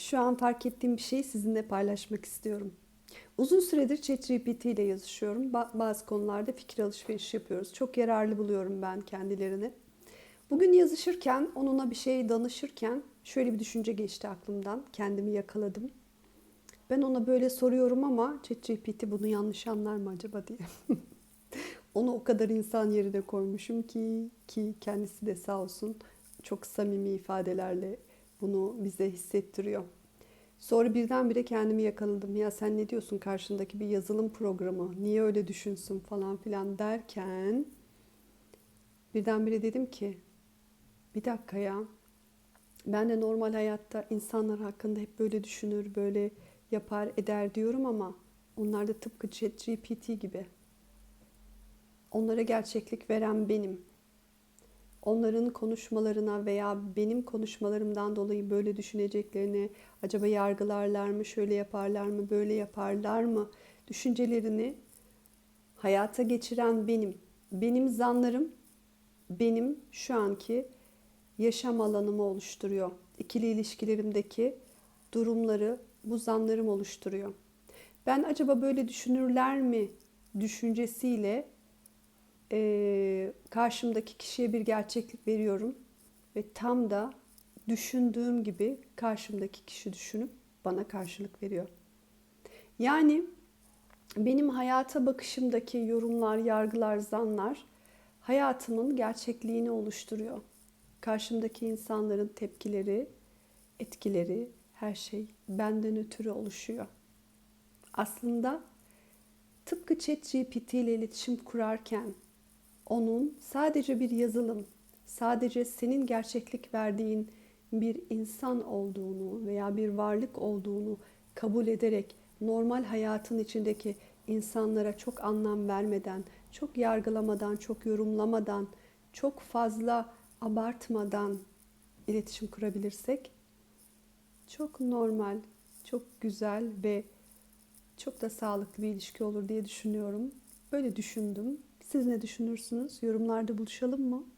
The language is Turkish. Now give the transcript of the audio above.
şu an fark ettiğim bir şeyi sizinle paylaşmak istiyorum. Uzun süredir ChatGPT ile yazışıyorum. Ba- bazı konularda fikir alışverişi yapıyoruz. Çok yararlı buluyorum ben kendilerini. Bugün yazışırken, onunla bir şey danışırken şöyle bir düşünce geçti aklımdan. Kendimi yakaladım. Ben ona böyle soruyorum ama ChatGPT bunu yanlış anlar mı acaba diye. Onu o kadar insan yerine koymuşum ki ki kendisi de sağ olsun çok samimi ifadelerle bunu bize hissettiriyor. Sonra birdenbire kendimi yakaladım. Ya sen ne diyorsun karşındaki bir yazılım programı? Niye öyle düşünsün falan filan derken birdenbire dedim ki bir dakika ya. Ben de normal hayatta insanlar hakkında hep böyle düşünür, böyle yapar, eder diyorum ama onlar da tıpkı ChatGPT gibi. Onlara gerçeklik veren benim. Onların konuşmalarına veya benim konuşmalarımdan dolayı böyle düşüneceklerini acaba yargılarlar mı, şöyle yaparlar mı, böyle yaparlar mı düşüncelerini hayata geçiren benim. Benim zanlarım benim şu anki yaşam alanımı oluşturuyor. İkili ilişkilerimdeki durumları bu zanlarım oluşturuyor. Ben acaba böyle düşünürler mi düşüncesiyle e, karşımdaki kişiye bir gerçeklik veriyorum ve tam da düşündüğüm gibi karşımdaki kişi düşünüp bana karşılık veriyor. Yani benim hayata bakışımdaki yorumlar, yargılar, zanlar hayatımın gerçekliğini oluşturuyor. Karşımdaki insanların tepkileri, etkileri, her şey benden ötürü oluşuyor. Aslında tıpkı ChatGPT ile iletişim kurarken onun sadece bir yazılım, sadece senin gerçeklik verdiğin bir insan olduğunu veya bir varlık olduğunu kabul ederek normal hayatın içindeki insanlara çok anlam vermeden, çok yargılamadan, çok yorumlamadan, çok fazla abartmadan iletişim kurabilirsek çok normal, çok güzel ve çok da sağlıklı bir ilişki olur diye düşünüyorum. Böyle düşündüm. Siz ne düşünürsünüz? Yorumlarda buluşalım mı?